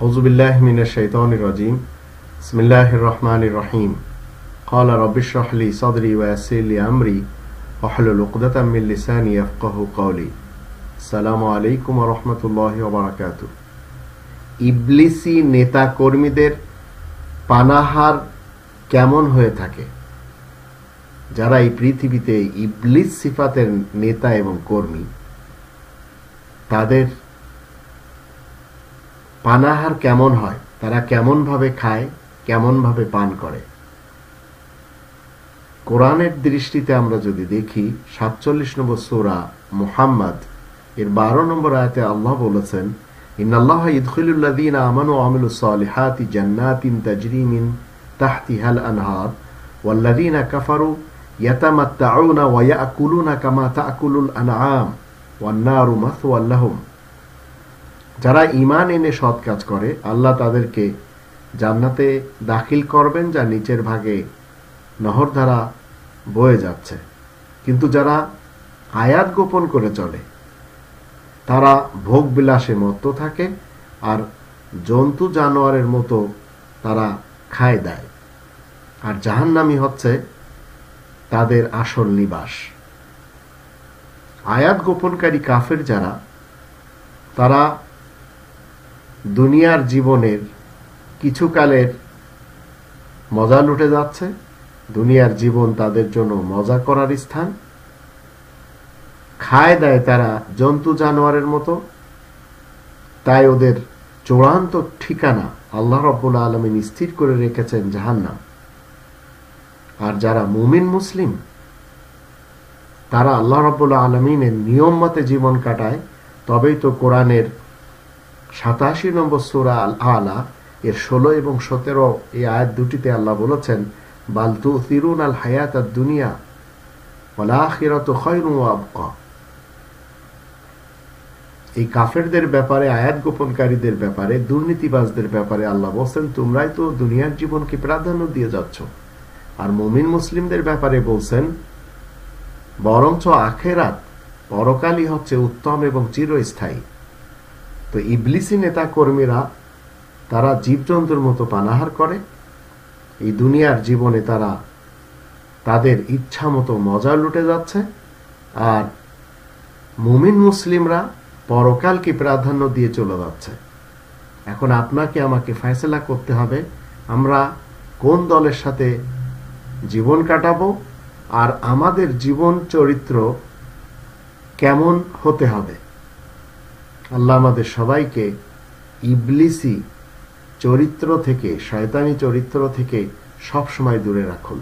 أعوذ بالله من الشيطان الرجيم بسم الله الرحمن الرحيم قال رب اشرح لي صدري ويسر لي أمري واحلل عقدة من لساني يفقه قولي السلام عليكم ورحمة الله وبركاته ইবলিসি নেতা কর্মীদের পানাহার কেমন হয়ে থাকে যারা এই পৃথিবীতে ইবলিস সিফাতের নেতা এবং কর্মী তাদের পানাহার কেমন হয়, তারা কেমন ভাবে খায় কেমন ভাবে পান করে। কোরআনের দৃষ্টিতে আমরা যদি দেখি, সাতচল্লিশ নম্বর সোরা মুহাম্মদ, এর বারো নম্বর আয়তে আল্লাহ বলেছেন লাহুম। যারা ইমান এনে সৎ কাজ করে, আল্লাহ তাদেরকে জান্নাতে দাখিল করবেন যা নিচের ভাগে নহর দ্বারা বয়ে যাচ্ছে। কিন্তু যারা আয়াত গোপন করে চলে, তারা ভোগ বিলাসে মত্ত থাকে আর জন্তু জানোয়ারের মতো তারা খায় দেয়। আর জাহান্নামি হচ্ছে তাদের আসল নিবাস। আয়াত গোপনকারী কাফের যারা, তারা দুনিয়ার জীবনের কিছুকালের মজা লুটে যাচ্ছে, দুনিয়ার জীবন তাদের জন্য মজা করার স্থান। খায় দেয় তারা জন্তু জানোয়ারের মতো, তাই ওদের চূড়ান্ত ঠিকানা আল্লাহ রব্বুল আলমিন স্থির করে রেখেছেন জাহান্নাম। আর যারা মুমিন মুসলিম, তারা আল্লাহ রব্বুল্লা আলমিনের নিয়ম মতে জীবন কাটায়, তবেই তো কোরআনের সাতাশি নম্বর সুরা আল আলা এর ষোলো এবং সতেরো এই আয়াত দুটিতে আল্লাহ বলেছেন বালতু তিরুন আল হায়াত আর দুনিয়া এই কাফেরদের ব্যাপারে, আয়াত গোপনকারীদের ব্যাপারে, দুর্নীতিবাজদের ব্যাপারে আল্লাহ বলছেন, তোমরাই তো দুনিয়ার জীবনকে প্রাধান্য দিয়ে যাচ্ছ। আর মমিন মুসলিমদের ব্যাপারে বলছেন, বরঞ্চ আখেরাত পরকালই হচ্ছে উত্তম এবং চিরস্থায়ী। তো ইবলিসি নেতা কর্মীরা তারা জীবজন্তুর মতো পানাহার করে। এই দুনিয়ার জীবনে তারা তাদের ইচ্ছা মতো মজা লুটে যাচ্ছে আর মুমিন মুসলিমরা পরকালকে প্রাধান্য দিয়ে চলে যাচ্ছে। এখন আপনাকে আমাকে ফয়সলা করতে হবে, আমরা কোন দলের সাথে জীবন কাটাবো আর আমাদের জীবন চরিত্র কেমন হতে হবে? আল্লাহ আমাদের সবাইকে ইবলিসি চরিত্র থেকে শয়তানি চরিত্র থেকে সব সময় দূরে রাখুন।